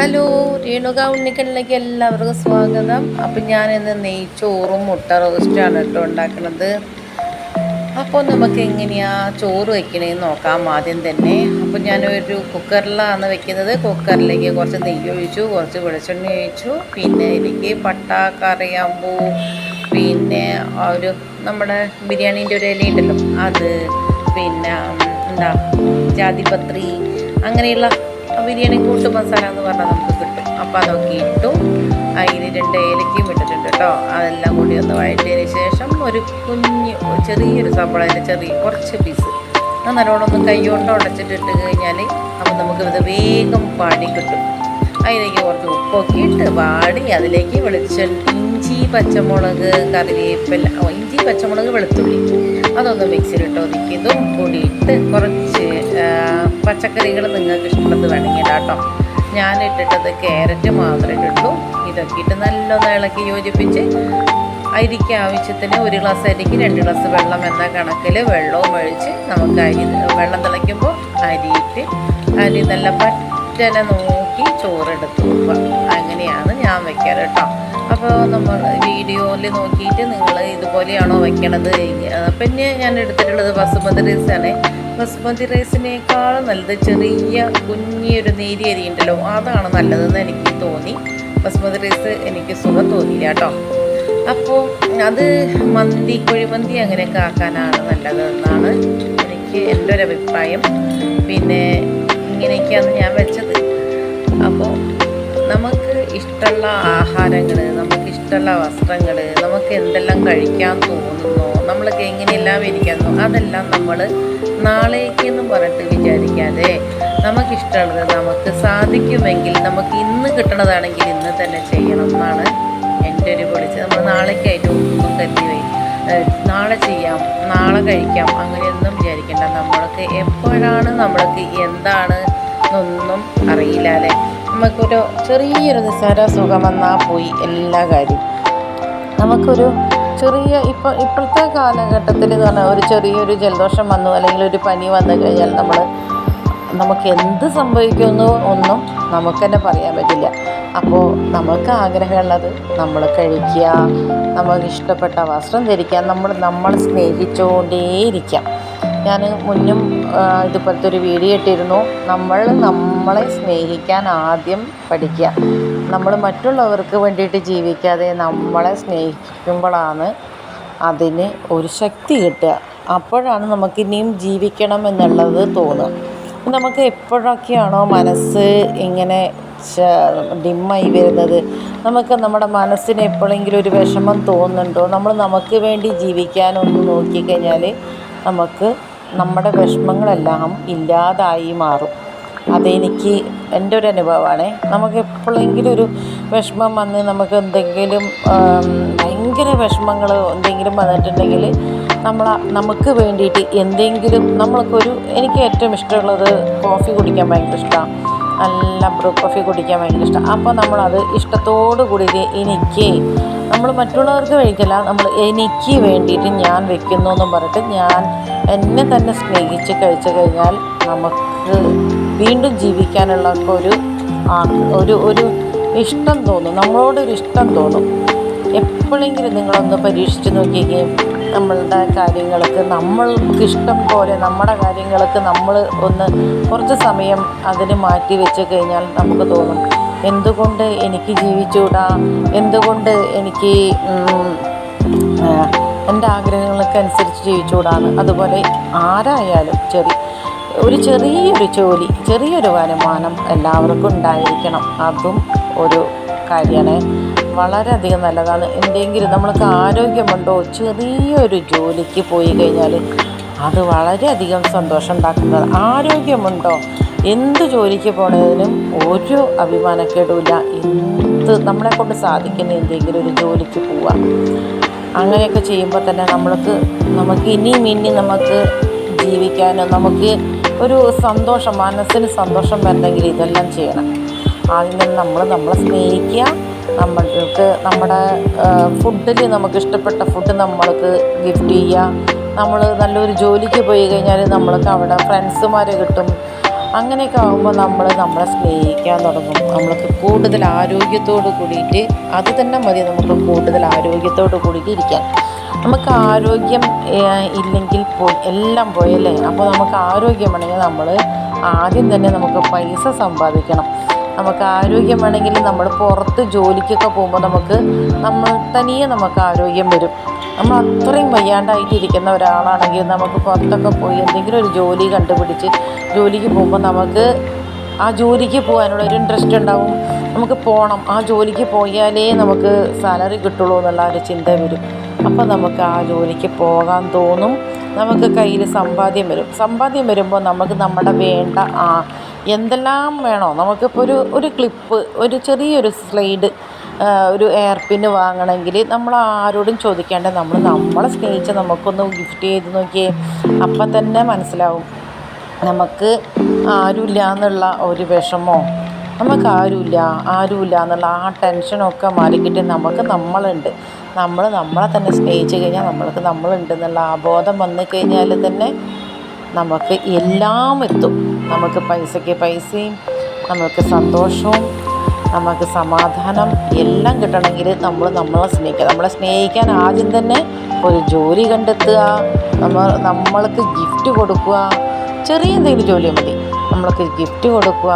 Hello Renuka ഉണ്ണിക്കണ്ണിലേക്ക് എല്ലാവർക്കും സ്വാഗതം. അപ്പം ഞാൻ ഇന്ന് നെയ്ച്ചോറും മുട്ട റോസ്റ്റാണ് കേട്ടോ ഉണ്ടാക്കുന്നത്. അപ്പോൾ നമുക്ക് എങ്ങനെയാണ് ചോറ് വെക്കണേന്ന് നോക്കാം ആദ്യം തന്നെ. അപ്പോൾ ഞാനൊരു കുക്കറിലാണ് വെക്കുന്നത്. കുക്കറിലേക്ക് കുറച്ച് നെയ്യ് ഒഴിച്ചു കുറച്ച് വെളിച്ചെണ്ണ ഒഴിച്ചു. പിന്നെ എനിക്ക് പട്ട കറിയാമ്പൂ പിന്നെ ഒരു നമ്മുടെ ബിരിയാണീന്റെ ഒരു ഇലയുണ്ടല്ലോ അത് പിന്നെ എന്താ ജാതിപത്രി അങ്ങനെയുള്ള ബിരിയാണി കൂട്ട് മസാല എന്ന് പറഞ്ഞാൽ നമുക്ക് കിട്ടും. അപ്പോൾ അതൊക്കെ ഇട്ടു. അതിന് രണ്ട് ഏലക്കയും ഇട്ടിട്ടുണ്ട് കേട്ടോ. അതെല്ലാം കൂടി ഒന്ന് വഴറ്റിയതിന് ശേഷം ഒരു കുഞ്ഞ് ചെറിയൊരു സമ്പളത്തിന്റെ ചെറിയ കുറച്ച് പീസ് അത് നല്ലോണം ഒന്ന് കൈ കൊണ്ട് ഉടച്ചിട്ടിട്ട് കഴിഞ്ഞാൽ അപ്പോൾ നമുക്ക് ഇത് വേഗം പാടി കിട്ടും. അതിലേക്ക് കുറച്ച് ഉപ്പൊക്കെ ഇട്ട് വാടി അതിലേക്ക് വെളിച്ചെണ്ണ ഇഞ്ചി പച്ചമുളക് കറിവേപ്പില ഇഞ്ചി പച്ചമുളക് വെളുത്തുള്ളി. അതൊന്ന് മിക്സിയിലിട്ട് ഒതുക്കിയതും പൊടിയിട്ട് കുറച്ച് പച്ചക്കറികൾ നിങ്ങൾക്ക് ഇഷ്ടമുള്ളത് വേണമെങ്കിൽ കേട്ടോ ഞാൻ ഇട്ടിട്ടത് ക്യാരറ്റ് മാത്രമേ ഇട്ടുള്ളൂ ഇതൊക്കെ ഇട്ട് നല്ലൊന്ന് ഇളക്കി യോജിപ്പിച്ച് അരിക്ക് ആവശ്യത്തിന് ഒരു ഗ്ലാസ് അരിക്ക് രണ്ട് ഗ്ലാസ് വെള്ളം എന്ന കണക്കിൽ വെള്ളവും ഒഴിച്ച് നമുക്ക് അരി വെള്ളം തിളയ്ക്കുമ്പോൾ അരിയിട്ട് അരി നല്ല പറ്റന നോക്കി ചോറെടുത്ത് നോക്കുക അങ്ങനെയാണ് ഞാൻ വെക്കാറ് കേട്ടോ അപ്പോൾ നമ്മൾ വീഡിയോയിൽ നോക്കിയിട്ട് നിങ്ങൾ ഇതുപോലെയാണോ വെക്കണത്? പിന്നെ ഞാൻ എടുത്തിട്ടുള്ളത് ബസുമതി റൈസാണ്. ബസുമതി റൈസിനേക്കാൾ നല്ലത് ചെറിയ കുഞ്ഞിയൊരു നേരിയ അരി ഉണ്ടല്ലോ അതാണ് നല്ലതെന്ന് എനിക്ക് തോന്നി. ബസുമതി റൈസ് എനിക്ക് സുഖം തോന്നിയില്ല കേട്ടോ അപ്പോൾ അത് മന്തി കുഴിമന്തി അങ്ങനെയൊക്കെ ആക്കാനാണ് നല്ലതെന്നാണ് എനിക്ക് എന്റെ ഒരു അഭിപ്രായം. പിന്നെ ഇങ്ങനെയൊക്കെയാണ് ഞാൻ വെച്ചത്. നമുക്ക് ഇഷ്ടമുള്ള ആഹാരങ്ങൾ നമുക്ക് ഇഷ്ടമുള്ള വസ്ത്രങ്ങൾ നമുക്ക് എന്തെല്ലാം കഴിക്കാൻ തോന്നുന്നോ നമ്മളൊക്കെ എങ്ങനെയെല്ലാം ഇരിക്കുന്നു അതെല്ലാം നമ്മൾ നാളേക്കെന്ന് പറഞ്ഞിട്ട് വിചാരിക്കാതെ നമുക്കിഷ്ടമുള്ളത് നമുക്ക് സാധിക്കുമെങ്കിൽ നമുക്ക് ഇന്ന് കിട്ടണതാണെങ്കിൽ ഇന്ന് തന്നെ ചെയ്യണം എന്നാണ് എന്റെ ഒരു പൊളിച്ച്. നമ്മൾ നാളേക്കായിട്ട് ഒന്നും കരുതി വയ്ക്കും നാളെ ചെയ്യാം നാളെ കഴിക്കാം അങ്ങനെയൊന്നും വിചാരിക്കേണ്ട. നമ്മൾക്ക് എപ്പോഴാണ് നമ്മൾക്ക് എന്താണ് എന്നൊന്നും അറിയില്ല അല്ലേ? നമുക്കൊരു ചെറിയൊരു നിസ്സാര സുഖം വന്നാൽ പോയി എല്ലാ കാര്യവും നമുക്കൊരു ചെറിയ ഇപ്പോൾ ഇപ്പോഴത്തെ കാലഘട്ടത്തിൽ എന്ന് പറഞ്ഞാൽ ഒരു ചെറിയൊരു ജലദോഷം വന്നു അല്ലെങ്കിൽ ഒരു പനി വന്നു കഴിഞ്ഞാൽ നമ്മൾ നമുക്ക് എന്ത് സംഭവിക്കുന്നു ഒന്നും നമുക്ക് തന്നെ പറയാൻ പറ്റില്ല. അപ്പോൾ നമുക്ക് ആഗ്രഹമുള്ളത് നമ്മൾ കഴിക്കുക നമുക്ക് ഇഷ്ടപ്പെട്ട വസ്ത്രം ധരിക്കുക നമ്മൾ നമ്മൾ സ്നേഹിച്ചുകൊണ്ടേയിരിക്കാം ഞാൻ മുന്നും ഇതുപോലത്തെ ഒരു വീഡിയോ ഇട്ടിരുന്നു. നമ്മൾ നമ്മളെ സ്നേഹിക്കാൻ ആദ്യം പഠിക്കുക. നമ്മൾ മറ്റുള്ളവർക്ക് വേണ്ടിയിട്ട് ജീവിക്കാതെ നമ്മളെ സ്നേഹിക്കുമ്പോഴാണ് അതിന് ഒരു ശക്തി കിട്ടുക. അപ്പോഴാണ് നമുക്ക് ഇനിയും ജീവിക്കണം എന്നുള്ളത് തോന്നുക. നമുക്ക് എപ്പോഴൊക്കെയാണോ മനസ്സ് ഇങ്ങനെ ഡിമ്മായി വരുന്നത് നമുക്ക് നമ്മുടെ മനസ്സിന് എപ്പോഴെങ്കിലും ഒരു വിഷമം തോന്നുന്നുണ്ടോ നമ്മൾ നമുക്ക് വേണ്ടി ജീവിക്കാനൊന്ന് നോക്കിക്കഴിഞ്ഞാൽ നമുക്ക് നമ്മുടെ വിഷമങ്ങളെല്ലാം ഇല്ലാതായി മാറും. അതെനിക്ക് എന്റെ ഒരു അനുഭവമാണ് നമുക്ക് എപ്പോഴെങ്കിലും ഒരു വിഷമം വന്ന് നമുക്ക് എന്തെങ്കിലും ഭയങ്കര വിഷമങ്ങൾ എന്തെങ്കിലും വന്നിട്ടുണ്ടെങ്കിൽ നമ്മൾ നമുക്ക് വേണ്ടിയിട്ട് എന്തെങ്കിലും നമ്മൾക്കൊരു എനിക്ക് ഏറ്റവും ഇഷ്ടമുള്ളത് കോഫി കുടിക്കാൻ ഭയങ്കര ഇഷ്ടമാണ് നല്ല ബ്രൂ കോഫി കുടിക്കാൻ ഭയങ്കര ഇഷ്ടം. അപ്പോൾ നമ്മളത് ഇഷ്ടത്തോടു കൂടി എനിക്ക് നമ്മൾ മറ്റുള്ളവർക്ക് കഴിക്കില്ല നമ്മൾ എനിക്ക് വേണ്ടിയിട്ട് ഞാൻ വെക്കുന്നു എന്നും പറഞ്ഞിട്ട് ഞാൻ എന്നെ തന്നെ സ്നേഹിച്ച് കഴിച്ചു കഴിഞ്ഞാൽ നമുക്ക് വീണ്ടും ജീവിക്കാനുള്ള ഒരു ഒരു ഒരു ഇഷ്ടം തോന്നും. നമ്മളോടൊരു ഇഷ്ടം തോന്നും. എപ്പോഴെങ്കിലും നിങ്ങളൊന്ന് പരീക്ഷിച്ച് നോക്കിക്കുകയും നമ്മളുടെ കാര്യങ്ങൾക്ക് നമ്മൾക്ക് ഇഷ്ടം പോലെ നമ്മുടെ കാര്യങ്ങൾക്ക് നമ്മൾ ഒന്ന് കുറച്ച് സമയം അതിന് മാറ്റി വെച്ച് കഴിഞ്ഞാൽ നമുക്ക് തോന്നും എന്തുകൊണ്ട് എനിക്ക് ജീവിച്ചുകൂടാ? എന്തുകൊണ്ട് എനിക്ക് എന്റെ ആഗ്രഹങ്ങൾക്ക് അനുസരിച്ച് ജീവിച്ചുകൂടാണ് അതുപോലെ ആരായാലും ചെറിയ ഒരു ചെറിയൊരു ജോലി ചെറിയൊരു വരുമാനം എല്ലാവർക്കും ഉണ്ടായിരിക്കണം. അതും ഒരു കാര്യമാണ്. വളരെയധികം നല്ലതാണ്. എന്തെങ്കിലും നമ്മൾക്ക് ആരോഗ്യമുണ്ടോ ചെറിയൊരു ജോലിക്ക് പോയി കഴിഞ്ഞാൽ അത് വളരെയധികം സന്തോഷം ഉണ്ടാക്കുന്നത് ആരോഗ്യമുണ്ടോ എന്ത് ജോലിക്ക് പോണതിനും ഒരു അഭിമാനക്കേടുമില്ല. എന്ത് നമ്മളെ കൊണ്ട് സാധിക്കുന്ന എന്തെങ്കിലും ഒരു ജോലിക്ക് പോവാം. അങ്ങനെയൊക്കെ ചെയ്യുമ്പോൾ തന്നെ നമ്മൾക്ക് നമുക്ക് ഇനിയും ഇനി നമുക്ക് ജീവിക്കാനും നമുക്ക് ഒരു സന്തോഷം മനസ്സിന് സന്തോഷം വരണമെങ്കിൽ ഇതെല്ലാം ചെയ്യണം. ആദ്യം തന്നെ നമ്മൾ നമ്മളെ സ്നേഹിക്കുക നമ്മൾക്ക് നമ്മുടെ ഫുഡിൽ നമുക്ക് ഇഷ്ടപ്പെട്ട ഫുഡ് നമ്മൾക്ക് ഗിഫ്റ്റ് ചെയ്യുക നമ്മൾ നല്ലൊരു ജോലിക്ക് പോയി കഴിഞ്ഞാൽ നമ്മൾക്ക് അവിടെ ഫ്രണ്ട്സുമാരെ കിട്ടും. അങ്ങനെയൊക്കെ ആകുമ്പോൾ നമ്മൾ നമ്മളെ സ്നേഹിക്കാൻ തുടങ്ങും. നമ്മൾക്ക് കൂടുതൽ ആരോഗ്യത്തോട് കൂടിയിട്ട് അത് തന്നെ മതി നമുക്ക് കൂടുതൽ ആരോഗ്യത്തോട് കൂടിയിട്ട് ഇരിക്കാൻ. നമുക്ക് ആരോഗ്യം ഇല്ലെങ്കിൽ എല്ലാം പോയല്ലേ? അപ്പോൾ നമുക്ക് ആരോഗ്യം വേണമെങ്കിൽ നമ്മൾ ആദ്യം തന്നെ നമുക്ക് പൈസ സമ്പാദിക്കണം. നമുക്ക് ആരോഗ്യം നമ്മൾ പുറത്ത് ജോലിക്കൊക്കെ പോകുമ്പോൾ നമുക്ക് നമ്മൾ തനിയെ നമുക്ക് ആരോഗ്യം വരും. നമ്മൾ അത്രയും വയ്യാണ്ടായിട്ടിരിക്കുന്ന ഒരാളാണെങ്കിൽ നമുക്ക് പുറത്തൊക്കെ പോയി എന്തെങ്കിലും ഒരു ജോലി കണ്ടുപിടിച്ച് ജോലിക്ക് പോകുമ്പോൾ നമുക്ക് ആ ജോലിക്ക് പോകാനുള്ള ഒരു ഇൻട്രസ്റ്റ് ഉണ്ടാവും. നമുക്ക് പോകണം ആ ജോലിക്ക് പോയാലേ നമുക്ക് സാലറി കിട്ടുള്ളൂ എന്നുള്ള ഒരു ചിന്ത വരും. അപ്പോൾ നമുക്ക് ആ ജോലിക്ക് പോകാൻ തോന്നും. നമുക്ക് കയ്യിൽ സമ്പാദ്യം വരും. സമ്പാദ്യം വരുമ്പോൾ നമുക്ക് നമ്മുടെ വേണ്ട ആ എന്തെല്ലാം വേണോ. നമുക്കിപ്പോൾ ഒരു ഒരു ക്ലിപ്പ് ഒരു ചെറിയൊരു സ്ലൈഡ് ഒരു എയർ പിന്ന് വാങ്ങണമെങ്കിൽ നമ്മൾ ആരോടും ചോദിക്കാണ്ട് നമ്മൾ നമ്മളെ സ്നേഹിച്ച് നമുക്കൊന്ന് ഗിഫ്റ്റ് ചെയ്ത് നോക്കിയേ അപ്പം തന്നെ മനസ്സിലാവും. നമുക്ക് ആരുമില്ല എന്നുള്ള ഒരു വിഷമോ നമുക്ക് ആരുമില്ല ആരുമില്ല എന്നുള്ള ആ ടെൻഷനൊക്കെ മാറിക്കിട്ടി നമുക്ക് നമ്മളുണ്ട്. നമ്മൾ നമ്മളെ തന്നെ സ്നേഹിച്ച് കഴിഞ്ഞാൽ നമ്മൾക്ക് നമ്മളുണ്ട് എന്നുള്ള ആ ബോധം വന്നു കഴിഞ്ഞാൽ തന്നെ നമുക്ക് എല്ലാം എത്തും. നമുക്ക് പൈസയ്ക്ക് പൈസയും നമുക്ക് സന്തോഷവും നമുക്ക് സമാധാനം എല്ലാം കിട്ടണമെങ്കിൽ നമ്മൾ നമ്മളെ സ്നേഹിക്കുക നമ്മളെ സ്നേഹിക്കാൻ ആദ്യം തന്നെ ഒരു ജോലി കണ്ടെത്തുക നമ്മൾ നമ്മൾക്ക് ഗിഫ്റ്റ് കൊടുക്കുക. ചെറിയ എന്തെങ്കിലും ജോലി മതി. നമ്മൾക്ക് ഗിഫ്റ്റ് കൊടുക്കുക.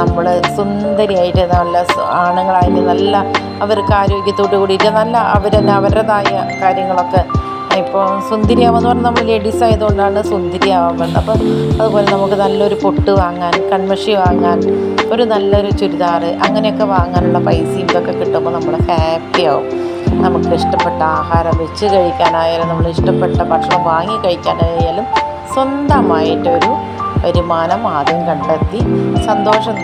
നമ്മൾ സുന്ദരിയായിട്ട് നല്ല ആണുങ്ങളായിട്ട് നല്ല അവർക്ക് ആരോഗ്യത്തോട് കൂടിയിട്ട് നല്ല അവർ തന്നെ അവരുടേതായ കാര്യങ്ങളൊക്കെ ഇപ്പോൾ സുന്ദരിയാവെന്ന് പറഞ്ഞാൽ നമ്മൾ ലേഡീസ് ആയതുകൊണ്ടാണ് സുന്ദരിയാവാൻ പറ്റുന്നത് അപ്പം അതുപോലെ നമുക്ക് നല്ലൊരു പൊട്ട് വാങ്ങാൻ കൺമഷി വാങ്ങാൻ ഒരു നല്ലൊരു ചുരിദാർ അങ്ങനെയൊക്കെ വാങ്ങാനുള്ള പൈസയും ഇതൊക്കെ കിട്ടുമ്പോൾ നമ്മൾ ഹാപ്പി ആവും. നമുക്ക് ഇഷ്ടപ്പെട്ട ആഹാരം വെച്ച് കഴിക്കാനായാലും നമ്മൾ ഇഷ്ടപ്പെട്ട ഭക്ഷണം വാങ്ങി കഴിക്കാനായാലും സ്വന്തമായിട്ടൊരു വരുമാനം ആദ്യം കണ്ടെത്തി സന്തോഷം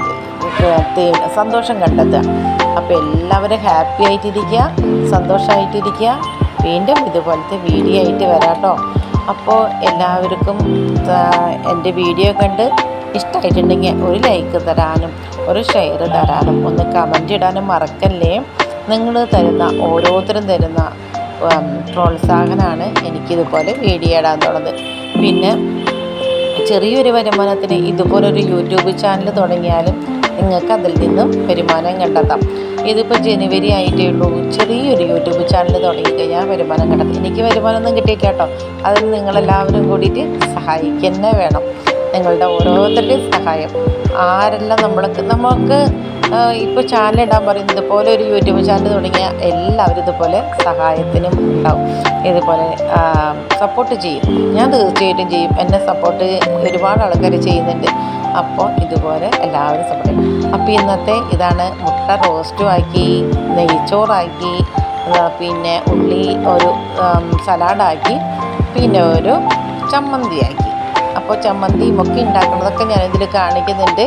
സന്തോഷം കണ്ടെത്തുക. അപ്പോൾ എല്ലാവരും ഹാപ്പി ആയിട്ടിരിക്കുക സന്തോഷമായിട്ടിരിക്കുക വീണ്ടും ഇതുപോലത്തെ വീഡിയോ ആയിട്ട് വരാട്ടോ. അപ്പോൾ എല്ലാവർക്കും എന്റെ വീഡിയോ കണ്ട് ഇഷ്ടമായിട്ടുണ്ടെങ്കിൽ ഒരു ലൈക്ക് തരാനും ഒരു ഷെയർ തരാനും ഒന്ന് കമന്റ് ഇടാനും മറക്കല്ലേ? നിങ്ങൾ തരുന്ന ഓരോരുത്തരും തരുന്ന പ്രോത്സാഹനമാണ് എനിക്കിതുപോലെ വീഡിയോ ഇടാൻ തുടങ്ങുന്നത്. പിന്നെ ചെറിയൊരു വരുമാനത്തിന് ഇതുപോലൊരു യൂട്യൂബ് ചാനൽ തുടങ്ങിയാലും നിങ്ങൾക്ക് അതിൽ നിന്നും വരുമാനം കണ്ടെത്താം. ഇതിപ്പോൾ ജനുവരി ആയിട്ടേ ഉള്ളൂ. ചെറിയൊരു യൂട്യൂബ് ചാനൽ തുടങ്ങിക്കഴിഞ്ഞാൽ വരുമാനം കണ്ടെത്തി. എനിക്ക് വരുമാനമൊന്നും കിട്ടിയില്ല കേട്ടോ. അതിന് നിങ്ങളെല്ലാവരും കൂടിയിട്ട് സഹായിക്കുക വേണം. നിങ്ങളുടെ ഓരോരുത്തരുടെയും സഹായം. ആരെല്ലാം നമ്മൾക്ക് നമുക്ക് ഇപ്പോൾ ചാനൽ ഇടാൻ പറയുന്നത് ഇതുപോലെ ഒരു യൂട്യൂബ് ചാനൽ തുടങ്ങിയ എല്ലാവരും ഇതുപോലെ സഹായത്തിനും ഉണ്ടാവും. ഇതുപോലെ സപ്പോർട്ട് ചെയ്യും. ഞാൻ തീർച്ചയായിട്ടും ചെയ്യും. എന്നെ സപ്പോർട്ട് ഒരുപാട് ആൾക്കാർ ചെയ്യുന്നുണ്ട്. അപ്പോൾ ഇതുപോലെ എല്ലാവരും സപ്പോർട്ട് അപ്പോൾ ഇന്നത്തെ ഇതാണ് മുട്ട റോസ്റ്റും ആക്കി നെയ്ച്ചോറാക്കി പിന്നെ ഉള്ളി ഒരു സലാഡാക്കി പിന്നെ ഒരു ചമ്മന്തിയാക്കി അപ്പോൾ ചമ്മന്തിയും ഒക്കെ ഉണ്ടാക്കുന്നതൊക്കെ ഞാൻ ഇതിൽ കാണിക്കുന്നുണ്ട്.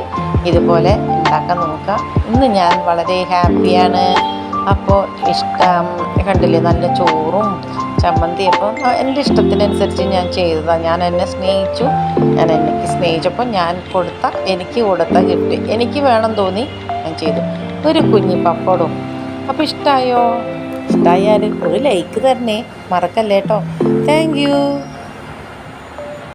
ഇതുപോലെ ഉണ്ടാക്കാൻ നോക്കാം. ഇന്ന് ഞാൻ വളരെ ഹാപ്പിയാണ്. അപ്പോൾ ഇഷ്ടം കണ്ടില്ലേ? നല്ല ചോറും ചമ്മന്തി. അപ്പോൾ എന്റെ ഇഷ്ടത്തിനനുസരിച്ച് ഞാൻ ചെയ്തതാണ് ഞാൻ എന്നെ സ്നേഹിച്ചു. ഞാൻ എനിക്ക് സ്നേഹിച്ചപ്പോൾ ഞാൻ കൊടുത്ത എനിക്ക് കൊടുത്ത ഗിഫ്റ്റ് എനിക്ക് വേണം തോന്നി ഞാൻ ചെയ്തു. ഒരു കുഞ്ഞി പപ്പടും. അപ്പോൾ ഇഷ്ടമായോ ഇഷ്ടമായാൽ ഒരു ലൈക്ക് തരണേ. മറക്കല്ലേട്ടോ താങ്ക് യു